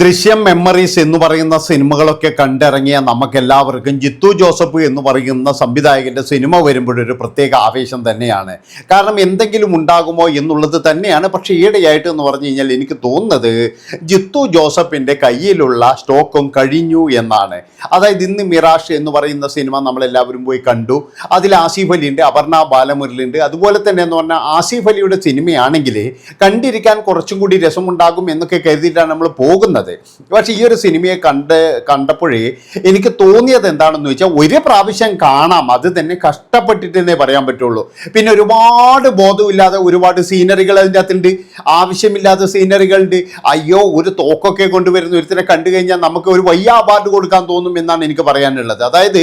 ദൃശ്യം മെമ്മറീസ് എന്ന് പറയുന്ന സിനിമകളൊക്കെ കണ്ടിറങ്ങിയ നമുക്കെല്ലാവർക്കും ജിത്തു ജോസഫ് എന്ന് പറയുന്ന സംവിധായകന്റെ സിനിമ വരുമ്പോഴൊരു പ്രത്യേക ആവേശം തന്നെയാണ്. കാരണം എന്തെങ്കിലും ഉണ്ടാകുമോ എന്നുള്ളത് തന്നെയാണ്. പക്ഷേ ഈയിടെയായിട്ട് എന്ന് പറഞ്ഞു കഴിഞ്ഞാൽ എനിക്ക് തോന്നുന്നത് ജിത്തു ജോസഫിന്റെ കയ്യിലുള്ള സ്റ്റോക്കും കഴിഞ്ഞു എന്നാണ്. അതായത് ഇന്ന് മിറാഷ് എന്ന് പറയുന്ന സിനിമ നമ്മളെല്ലാവരും പോയി കണ്ടു. അതിൽ ആസിഫ് അലിയുണ്ട് അപർണ ബാലമുരളിയുണ്ട്. അതുപോലെ തന്നെ എന്ന് പറഞ്ഞാൽ ആസിഫ് അലിയുടെ സിനിമയാണെങ്കിൽ കണ്ടിരിക്കാൻ കുറച്ചും കൂടി രസമുണ്ടാകും എന്നൊക്കെ കരുതിയിട്ടാണ് നമ്മൾ പോകുന്നത്. പക്ഷേ ഈ ഒരു സിനിമയെ കണ്ട് കണ്ടപ്പോഴേ എനിക്ക് തോന്നിയത് എന്താണെന്ന് വെച്ചാൽ ഒരു പ്രാവശ്യം കാണാം. അത് തന്നെ കഷ്ടപ്പെട്ടിട്ടെന്നേ പറയാൻ പറ്റുള്ളൂ. പിന്നെ ഒരുപാട് ബോധമില്ലാതെ ഒരുപാട് സീനറികൾ അതിന്റെ അകത്തുണ്ട്. ആവശ്യമില്ലാത്ത സീനറികളുണ്ട്. അയ്യോ ഒരു തോക്കൊക്കെ കൊണ്ടുവരുന്ന ഒരുത്തിനെ കണ്ടു കഴിഞ്ഞാൽ നമുക്ക് ഒരു വയ്യ അവാർഡ് കൊടുക്കാൻ തോന്നും എന്നാണ് എനിക്ക് പറയാനുള്ളത്. അതായത്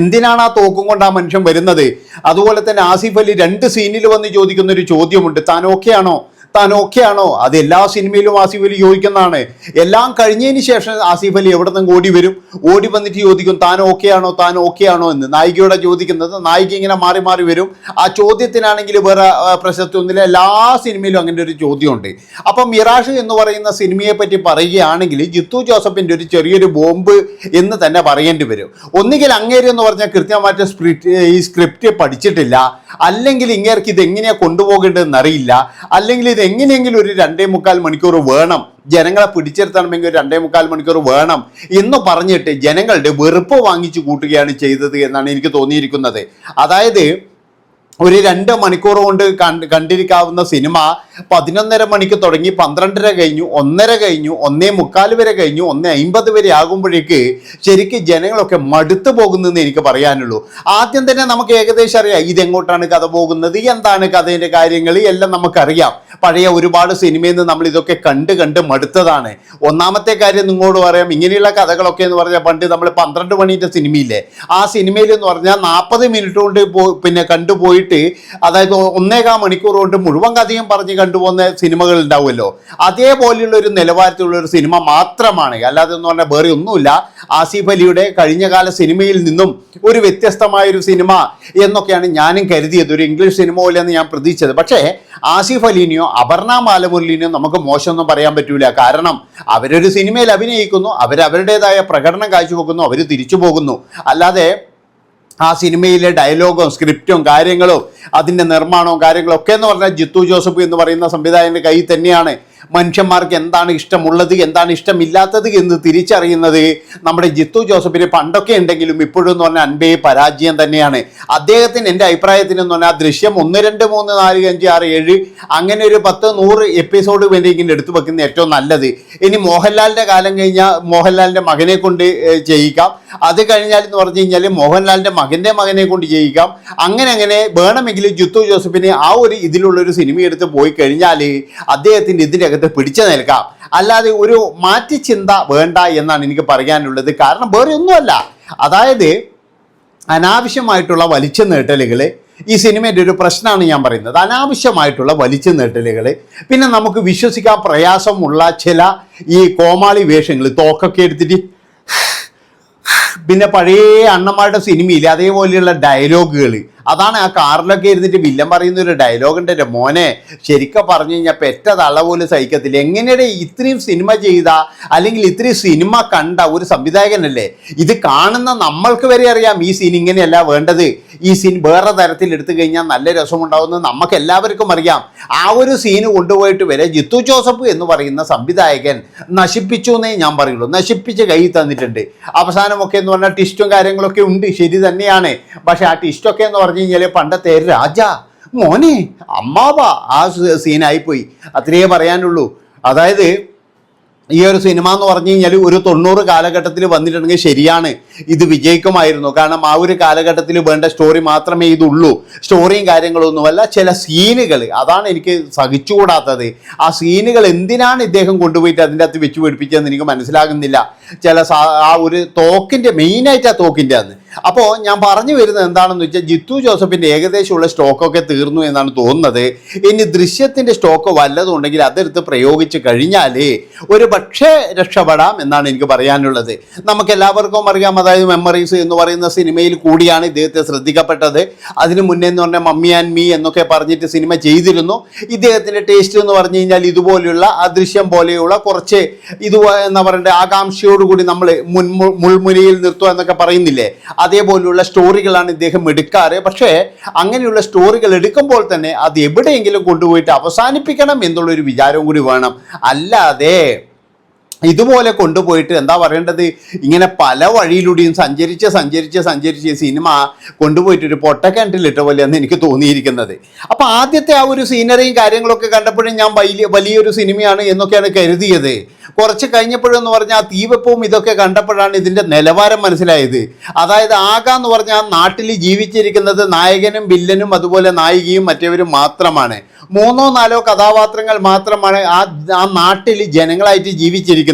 എന്തിനാണ് ആ തോക്കും കൊണ്ട് ആ മനുഷ്യൻ വരുന്നത്? അതുപോലെ തന്നെ ആസിഫ് അലി രണ്ട് സീനിൽ വന്ന് ചോദിക്കുന്ന ഒരു ചോദ്യമുണ്ട്. താൻ ഓക്കെ ആണോ താൻ ഓക്കെ ആണോ അത് എല്ലാ സിനിമയിലും ആസിഫ് അലി ചോദിക്കുന്നതാണ്. എല്ലാം കഴിഞ്ഞതിന് ശേഷം ആസിഫ് അലി എവിടെ നിന്നും ഓടി വരും? ഓടി വന്നിട്ട് ചോദിക്കും താൻ ഓക്കെ ആണോ താൻ ഓക്കെ ആണോ എന്ന് നായികയോടെ ചോദിക്കുന്നത്. നായിക ഇങ്ങനെ മാറി മാറി വരും. ആ ചോദ്യത്തിനാണെങ്കിൽ വേറെ പ്രശസ്തി ഒന്നുമില്ല എല്ലാ സിനിമയിലും അങ്ങനെ ഒരു ചോദ്യമുണ്ട്. അപ്പം മിറാഷ് എന്ന് പറയുന്ന സിനിമയെ പറ്റി പറയുകയാണെങ്കിൽ ജിത്തു ജോസഫിന്റെ ഒരു ചെറിയൊരു ബോംബ് എന്ന് തന്നെ പറയേണ്ടി വരും. ഒന്നുകിൽ അങ്ങേര് എന്ന് പറഞ്ഞാൽ കൃത്യമായിട്ട് സ്ക്രിപ്റ്റ് ഈ സ്ക്രിപ്റ്റ് പഠിച്ചിട്ടില്ല. അല്ലെങ്കിൽ ഇങ്ങേർക്ക് ഇത് എങ്ങനെയാണ് കൊണ്ടുപോകേണ്ടതെന്ന് അറിയില്ല. അല്ലെങ്കിൽ ഇത് എങ്ങനെയെങ്കിലും ഒരു രണ്ടേ മുക്കാൽ മണിക്കൂർ വേണം. ജനങ്ങളെ പിടിച്ചെടുത്തണമെങ്കിൽ ഒരു രണ്ടേ മുക്കാൽ മണിക്കൂർ വേണം എന്ന് പറഞ്ഞിട്ട് ജനങ്ങളുടെ വെറുപ്പ് വാങ്ങിച്ചു കൂട്ടുകയാണ് ചെയ്തത് എന്നാണ് എനിക്ക് തോന്നിയിരിക്കുന്നത്. അതായത് ഒരു രണ്ട് മണിക്കൂർ കൊണ്ട് കണ്ട് കണ്ടിരിക്കാവുന്ന സിനിമ പതിനൊന്നര മണിക്ക് തുടങ്ങി പന്ത്രണ്ടര കഴിഞ്ഞു ഒന്നര കഴിഞ്ഞു ഒന്നേ മുക്കാൽ വരെ കഴിഞ്ഞു ഒന്നേ അമ്പത് വരെ ആകുമ്പോഴേക്ക് ശരിക്കും ജനങ്ങളൊക്കെ മടുത്തു പോകുന്നതെന്ന് എനിക്ക് പറയാനുള്ളൂ. ആദ്യം തന്നെ നമുക്ക് ഏകദേശം അറിയാം ഇതെങ്ങോട്ടാണ് കഥ പോകുന്നത് എന്താണ് കഥയുടെ കാര്യങ്ങൾ എല്ലാം നമുക്കറിയാം. പഴയ ഒരുപാട് സിനിമയിൽ നിന്ന് നമ്മൾ ഇതൊക്കെ കണ്ട് കണ്ട് മടുത്തതാണ്. ഒന്നാമത്തെ കാര്യം നിങ്ങളോട് പറയാം ഇങ്ങനെയുള്ള കഥകളൊക്കെ എന്ന് പറഞ്ഞാൽ പണ്ട് നമ്മൾ പന്ത്രണ്ട് മണിന്റെ സിനിമയില്ലേ ആ സിനിമയിൽ എന്ന് പറഞ്ഞാൽ നാൽപ്പത് മിനിറ്റ് കൊണ്ട് പിന്നെ പിന്നെ കണ്ടുപോയിട്ട് അതായത് ഒന്നേകാം മണിക്കൂർ കൊണ്ട് മുഴുവൻ കഥയും പറഞ്ഞ് കണ്ടുപോകുന്ന സിനിമകൾ ഉണ്ടാവുമല്ലോ. അതേപോലെയുള്ള ഒരു നിലവാരത്തിലുള്ള ഒരു സിനിമ മാത്രമാണ്. അല്ലാതെ എന്ന് പറഞ്ഞാൽ വേറെ ഒന്നുമില്ല. ആസിഫ് അലിയുടെ കഴിഞ്ഞകാല സിനിമയിൽ നിന്നും ഒരു വ്യത്യസ്തമായ ഒരു സിനിമ എന്നൊക്കെയാണ് ഞാനും കരുതിയത്. ഒരു ഇംഗ്ലീഷ് സിനിമ പോലെയെന്ന് ഞാൻ പ്രതീക്ഷിച്ചത്. പക്ഷേ ആസിഫ് അലീനെയോ അപർണ മാലമുരലിനെയോ നമുക്ക് മോശമൊന്നും പറയാൻ പറ്റൂല. കാരണം അവരൊരു സിനിമയിൽ അഭിനയിക്കുന്നു. അവരവരുടേതായ പ്രകടനം കാഴ്ചവെക്കുന്നു. അവർ തിരിച്ചു പോകുന്നു അല്ലാതെ ആ സിനിമയിലെ ഡയലോഗും സ്ക്രിപ്റ്റും കാര്യങ്ങളും അതിന്റെ നിർമ്മാണവും കാര്യങ്ങളും ഒക്കെ എന്ന് പറഞ്ഞാൽ ജിത്തു ജോസഫ് എന്ന് പറയുന്ന സംവിധായകന്റെ കയ്യിൽ തന്നെയാണ്. മനുഷ്യന്മാർക്ക് എന്താണ് ഇഷ്ടമുള്ളത് എന്താണ് ഇഷ്ടമില്ലാത്തത് എന്ന് തിരിച്ചറിയുന്നത് നമ്മുടെ ജിത്തു ജോസഫിന് പണ്ടൊക്കെ ഉണ്ടെങ്കിലും ഇപ്പോഴും എന്ന് പറഞ്ഞാൽ അൻപേ പരാജയം തന്നെയാണ്. അദ്ദേഹത്തിന് എന്റെ അഭിപ്രായത്തിന് എന്ന് പറഞ്ഞാൽ ദൃശ്യം ഒന്ന് രണ്ട് മൂന്ന് നാല് അഞ്ച് ആറ് ഏഴ് അങ്ങനെ ഒരു പത്ത് നൂറ് എപ്പിസോഡ് വേണ്ടിയെങ്കിലും എടുത്തു വെക്കുന്ന ഏറ്റവും നല്ലത്. ഇനി മോഹൻലാലിന്റെ കാലം കഴിഞ്ഞാൽ മോഹൻലാലിന്റെ മകനെ കൊണ്ട് ചെയ്യിക്കാം. അത് കഴിഞ്ഞാൽ എന്ന് പറഞ്ഞു കഴിഞ്ഞാൽ മോഹൻലാലിന്റെ മകന്റെ മകനെ കൊണ്ട് ചെയ്യിക്കാം അങ്ങനെ അങ്ങനെ വേണമെങ്കിൽ ജിത്തു ജോസഫിനെ ആ ഒരു ഇതിലുള്ള ഒരു സിനിമ എടുത്ത് പോയി കഴിഞ്ഞാൽ അദ്ദേഹത്തിന്റെ ഇതിന്റെ അകത്ത് പിടിച്ചു നിൽക്കാം. അല്ലാതെ ഒരു മാറ്റി ചിന്ത വേണ്ട എന്നാണ് എനിക്ക് പറയാനുള്ളത്. കാരണം വേറെ ഒന്നുമല്ല. അതായത് അനാവശ്യമായിട്ടുള്ള വലിച്ചു നീട്ടലുകൾ ഈ സിനിമയുടെ ഒരു പ്രശ്നമാണ് ഞാൻ പറയുന്നത്. അനാവശ്യമായിട്ടുള്ള വലിച്ചു നീട്ടലുകൾ പിന്നെ നമുക്ക് വിശ്വസിക്കാൻ പ്രയാസമുള്ള ചില ഈ കോമാളി വേഷങ്ങൾ തോക്കൊക്കെ എടുത്തിട്ട് പിന്നെ പഴയ അണ്ണന്മാരുടെ സിനിമയിൽ അതേപോലെയുള്ള ഡയലോഗുകൾ അതാണ് ആ കാറിലൊക്കെ ഇരുന്നിട്ട് വില്ലൻ പറയുന്ന ഒരു ഡയലോഗ് ഉണ്ട് എന്റെ മോനെ. ശരിക്കും പറഞ്ഞു കഴിഞ്ഞാൽ പെറ്റ തള പോലും സഹിക്കത്തില്ല. എങ്ങനെയാണ് ഇത്രയും സിനിമ ചെയ്ത? അല്ലെങ്കിൽ ഇത്രയും സിനിമ കണ്ട ഒരു സംവിധായകനല്ലേ? ഇത് കാണുന്ന നമ്മൾക്ക് വരെ അറിയാം ഈ സീൻ ഇങ്ങനെയല്ല വേണ്ടത്. ഈ സീൻ വേറെ തരത്തിൽ എടുത്തു കഴിഞ്ഞാൽ നല്ല രസമുണ്ടാവുന്നത് നമുക്ക് എല്ലാവർക്കും അറിയാം. ആ ഒരു സീന് കൊണ്ടുപോയിട്ട് വരെ ജിത്തു ജോസഫ് എന്ന് പറയുന്ന സംവിധായകൻ നശിപ്പിച്ചു എന്നേ ഞാൻ പറയുള്ളൂ. നശിപ്പിച്ച് കൈ തന്നിട്ടുണ്ട്. അവസാനമൊക്കെ എന്ന് പറഞ്ഞാൽ ടിസ്റ്റും കാര്യങ്ങളൊക്കെ ഉണ്ട്. ശരി തന്നെയാണ്. പക്ഷെ ആ ടിസ്റ്റൊക്കെ എന്ന് പറഞ്ഞു കഴിഞ്ഞാൽ പണ്ടത്തെ രാജ. മോനെ അമ്മാവ. ആ സീനായിപ്പോയി. അത്രയേ പറയാനുള്ളൂ. അതായത് ഈ ഒരു സിനിമ എന്ന് പറഞ്ഞു കഴിഞ്ഞാൽ ഒരു തൊണ്ണൂറ് കാലഘട്ടത്തിൽ വന്നിട്ടുണ്ടെങ്കിൽ ശരിയാണ്. ഇത് വിജയിക്കുമായിരുന്നു. കാരണം ആ ഒരു കാലഘട്ടത്തിൽ വേണ്ട സ്റ്റോറി മാത്രമേ ഇതുള്ളൂ. സ്റ്റോറിയും കാര്യങ്ങളൊന്നുമല്ല ചില സീനുകൾ അതാണ് എനിക്ക് സഹിച്ചുകൂടാത്തത്. ആ സീനുകൾ എന്തിനാണ് ഇദ്ദേഹം കൊണ്ടുപോയിട്ട് അതിന്റെ അകത്ത് വെച്ച് പിടിപ്പിച്ചതെന്ന് എനിക്ക് മനസ്സിലാകുന്നില്ല. ചില ആ ഒരു തോക്കിന്റെ മെയിനായിട്ട് ആ തോക്കിന്റെ അന്ന് അപ്പോൾ ഞാൻ പറഞ്ഞു വരുന്നത് എന്താണെന്ന് വെച്ചാൽ ജിത്തു ജോസഫിന്റെ ഏകദേശമുള്ള സ്റ്റോക്കൊക്കെ തീർന്നു എന്നാണ് തോന്നുന്നത്. ഇനി ദൃശ്യത്തിന്റെ സ്റ്റോക്ക് വല്ലതുണ്ടെങ്കിൽ അതെടുത്ത് പ്രയോഗിച്ച് കഴിഞ്ഞാൽ ഒരു പക്ഷേ രക്ഷപ്പെടാം എന്നാണ് എനിക്ക് പറയാനുള്ളത്. നമുക്ക് എല്ലാവർക്കും അറിയാം അതായത് മെമ്മറീസ് എന്ന് പറയുന്ന സിനിമയിൽ കൂടിയാണ് ഇദ്ദേഹത്തെ ശ്രദ്ധിക്കപ്പെട്ടത്. അതിന് മുന്നേ എന്ന് പറഞ്ഞാൽ മമ്മി ആൻഡ് മീ എന്നൊക്കെ പറഞ്ഞിട്ട് സിനിമ ചെയ്തിരുന്നു. ഇദ്ദേഹത്തിന്റെ ടേസ്റ്റ് എന്ന് പറഞ്ഞു കഴിഞ്ഞാൽ ഇതുപോലെയുള്ള അദൃശ്യം പോലെയുള്ള കുറച്ച് ഇത് എന്താ പറയണ്ടേ ആകാംക്ഷയോടുകൂടി നമ്മൾ മുൻ മുൾമുനയിൽ നിർത്തുക എന്നൊക്കെ പറയുന്നില്ലേ? അതേപോലെയുള്ള സ്റ്റോറികളാണ് ഇദ്ദേഹം എടുക്കാറ്. പക്ഷേ അങ്ങനെയുള്ള സ്റ്റോറികൾ എടുക്കുമ്പോൾ തന്നെ അത് എവിടെയെങ്കിലും കൊണ്ടുപോയിട്ട് അവസാനിപ്പിക്കണം എന്നുള്ളൊരു വിചാരവും കൂടി വേണം. അല്ലാതെ ഇതുപോലെ കൊണ്ടുപോയിട്ട് എന്താ പറയേണ്ടത്? ഇങ്ങനെ പല വഴിയിലൂടെയും സഞ്ചരിച്ച് സഞ്ചരിച്ച് സഞ്ചരിച്ച് സിനിമ കൊണ്ടുപോയിട്ട് ഒരു പൊട്ടക്കിണറ്റിലിട്ട പോലെയാണ് എനിക്ക് തോന്നിയിരിക്കുന്നത്. അപ്പോൾ ആദ്യത്തെ ആ ഒരു സീനറിയും കാര്യങ്ങളൊക്കെ കണ്ടപ്പോഴും ഞാൻ വലിയ വലിയൊരു സിനിമയാണ് എന്നൊക്കെയാണ് കരുതിയത്. കുറച്ച് കഴിഞ്ഞപ്പോഴെന്ന് പറഞ്ഞാൽ ആ തീവെപ്പവും ഇതൊക്കെ കണ്ടപ്പോഴാണ് ഇതിന്റെ നിലവാരം മനസ്സിലായത്. അതായത് ആകാന്ന് പറഞ്ഞാൽ നാട്ടിൽ ജീവിച്ചിരിക്കുന്നത് നായകനും വില്ലനും അതുപോലെ നായികയും മറ്റേവരും മാത്രമാണ്. മൂന്നോ നാലോ കഥാപാത്രങ്ങൾ മാത്രമാണ് ആ ആ നാട്ടിൽ ജനങ്ങളായിട്ട് ജീവിച്ചിരിക്കുന്നത്.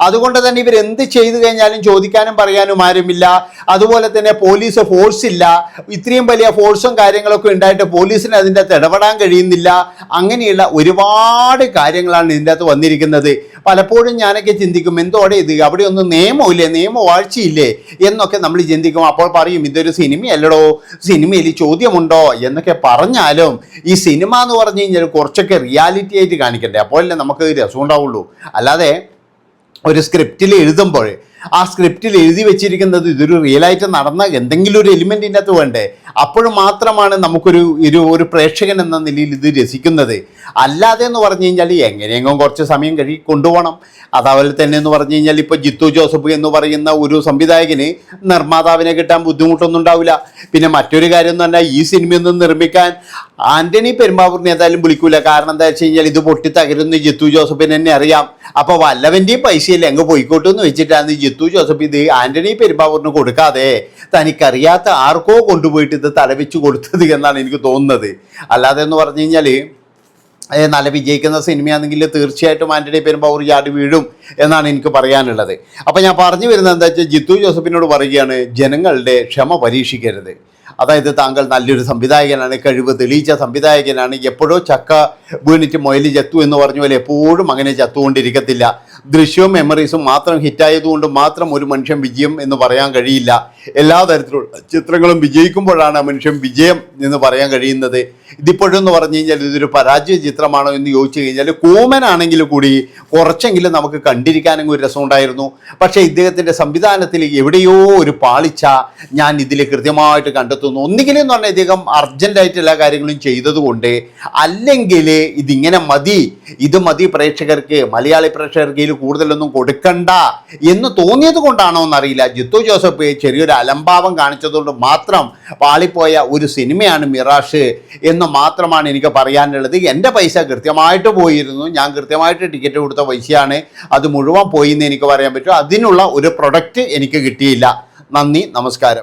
അതുകൊണ്ട് തന്നെ ഇവർ എന്ത് ചെയ്തു കഴിഞ്ഞാലും ചോദിക്കാനും പറയാനും ആരുമില്ല. അതുപോലെ തന്നെ പോലീസ് ഫോഴ്സ് ഇല്ല. ഇത്രയും വലിയ ഫോഴ്സും കാര്യങ്ങളൊക്കെ ഉണ്ടായിട്ട് പോലീസിന് അതിന്റെ അകത്ത് ഇടപെടാൻ കഴിയുന്നില്ല. അങ്ങനെയുള്ള ഒരുപാട് കാര്യങ്ങളാണ് ഇതിന്റെ അകത്ത് വന്നിരിക്കുന്നത്. പലപ്പോഴും ഞാനൊക്കെ ചിന്തിക്കും എന്തോടെ ഇത്? അവിടെ ഒന്നും നിയമമില്ലേ നിയമവാഴ്ചയില്ലേ എന്നൊക്കെ നമ്മൾ ചിന്തിക്കും. അപ്പോൾ പറയും ഇതൊരു സിനിമയല്ലടോ. സിനിമയിൽ ചോദ്യമുണ്ടോ? എന്നൊക്കെ പറഞ്ഞാലും ഈ സിനിമ എന്ന് പറഞ്ഞു കഴിഞ്ഞാൽ കുറച്ചൊക്കെ റിയാലിറ്റി ആയിട്ട് കാണിക്കണ്ടേ. അപ്പോഴല്ലേ നമുക്ക് രസം ഉണ്ടാവുള്ളൂ അല്ലാതെ ഒരു സ്ക്രിപ്റ്റിൽ എഴുതുമ്പോൾ ആ സ്ക്രിപ്റ്റിൽ എഴുതി വെച്ചിരിക്കുന്നത് ഇതൊരു റിയലായിട്ട് നടന്ന എന്തെങ്കിലും ഒരു എലിമെന്റ് ഇതിന്റെ അകത്ത് വേണ്ടേ? അപ്പോഴും മാത്രമാണ് നമുക്കൊരു ഒരു ഒരു പ്രേക്ഷകൻ എന്ന നിലയിൽ ഇത് രസിക്കുന്നത്. അല്ലാതെ എന്ന് പറഞ്ഞു കഴിഞ്ഞാൽ എങ്ങനെയെങ്കിലും കുറച്ച് സമയം കഴി കൊണ്ടുപോകണം. അതേപോലെ തന്നെ എന്ന് പറഞ്ഞു കഴിഞ്ഞാൽ ഇപ്പോൾ ജിത്തു ജോസഫ് എന്ന് പറയുന്ന ഒരു സംവിധായകന് നിർമ്മാതാവിനെ കിട്ടാൻ ബുദ്ധിമുട്ടൊന്നും ഉണ്ടാവില്ല. പിന്നെ മറ്റൊരു കാര്യം എന്ന് പറഞ്ഞാൽ ഈ സിനിമയൊന്നും നിർമ്മിക്കാൻ ആന്റണി പെരുമ്പാവൂരിനെ ഏതായാലും വിളിക്കൂല. കാരണം എന്താ വെച്ച് കഴിഞ്ഞാൽ ഇത് പൊട്ടി തകരുന്ന. ജിത്തു ജോസഫിന് തന്നെ അറിയാം. അപ്പോൾ വല്ലവന്റെയും പൈസയില്ല അങ്ങ് പോയിക്കോട്ടെ എന്ന് വെച്ചിട്ടാണ് ജിത്തു ജോസഫ് ഇത് ആന്റണി പെരുമ്പാവൂരിന് കൊടുക്കാതെ തനിക്കറിയാത്ത ആർക്കോ കൊണ്ടുപോയിട്ട് ഇത് തലവെച്ച് കൊടുത്തത് എന്നാണ് എനിക്ക് തോന്നുന്നത്. അല്ലാതെ എന്ന് പറഞ്ഞു കഴിഞ്ഞാൽ നല്ല വിജയിക്കുന്ന സിനിമയാണെങ്കിൽ തീർച്ചയായിട്ടും ആന്റണി പെരുമ്പാവൂർ ചാടി വീഴും എന്നാണ് എനിക്ക് പറയാനുള്ളത്. അപ്പോൾ ഞാൻ പറഞ്ഞു വരുന്നത് എന്താ വെച്ചാൽ ജിത്തു ജോസഫിനോട് പറയുകയാണ് ജനങ്ങളുടെ ക്ഷമ പരീക്ഷിക്കരുത്. അതായത് താങ്കൾ നല്ലൊരു സംവിധായകനാണ് കഴിവ് തെളിയിച്ച സംവിധായകനാണ് എപ്പോഴോ ചക്ക വീണിട്ട് മൊയൽ ചത്തു എന്ന് പറഞ്ഞ പോലെ എപ്പോഴും അങ്ങനെ ചത്തുകൊണ്ടിരിക്കത്തില്ല. ദൃശ്യവും മെമ്മറീസും മാത്രം ഹിറ്റായതുകൊണ്ട് മാത്രം ഒരു മനുഷ്യൻ വിജയം എന്ന് പറയാൻ കഴിയില്ല. എല്ലാ തരത്തിലുള്ള ചിത്രങ്ങളും വിജയിക്കുമ്പോഴാണ് മനുഷ്യൻ വിജയം എന്ന് പറയാൻ കഴിയുന്നത്. ഇതിപ്പോഴെന്ന് പറഞ്ഞു കഴിഞ്ഞാൽ ഇതൊരു പരാജയ ചിത്രമാണോ എന്ന് ചോദിച്ചു കഴിഞ്ഞാൽ കോമൻ ആണെങ്കിൽ കൂടി കുറച്ചെങ്കിലും നമുക്ക് കണ്ടിരിക്കാനും ഒരു രസമുണ്ടായിരുന്നു. പക്ഷേ ഇദ്ദേഹത്തിന്റെ സംവിധാനത്തിൽ എവിടെയോ ഒരു പാളിച്ച ഞാൻ ഇതിൽ കൃത്യമായിട്ട് കണ്ടെത്തുന്നു. ഒന്നുകിൽ എന്ന് പറഞ്ഞാൽ ഇദ്ദേഹം അർജന്റായിട്ട് എല്ലാ കാര്യങ്ങളും ചെയ്തതുകൊണ്ട് അല്ലെങ്കിൽ ഇതിങ്ങനെ മതി ഇത് മതി പ്രേക്ഷകർക്ക് മലയാളി പ്രേക്ഷകർക്ക് കൂടുതലൊന്നും കൊടുക്കണ്ട എന്ന് തോന്നിയത് കൊണ്ടാണോ എന്നറിയില്ല. ജിത്തു ജോസഫ് ചെറിയൊരു അലംഭാവം കാണിച്ചതുകൊണ്ട് മാത്രം പാളിപ്പോയ ഒരു സിനിമയാണ് മിറാഷ് എന്ന് മാത്രമാണ് എനിക്ക് പറയാനുള്ളത്. എന്റെ പൈസ കൃത്യമായിട്ട് പോയിരുന്നു. ഞാൻ കൃത്യമായിട്ട് ടിക്കറ്റ് കൊടുത്ത പൈസയാണ്. അത് മുഴുവൻ പോയി എന്ന് എനിക്ക് പറയാൻ പറ്റും. അതിനുള്ള ഒരു പ്രൊഡക്റ്റ് എനിക്ക് കിട്ടിയില്ല. നന്ദി നമസ്കാരം.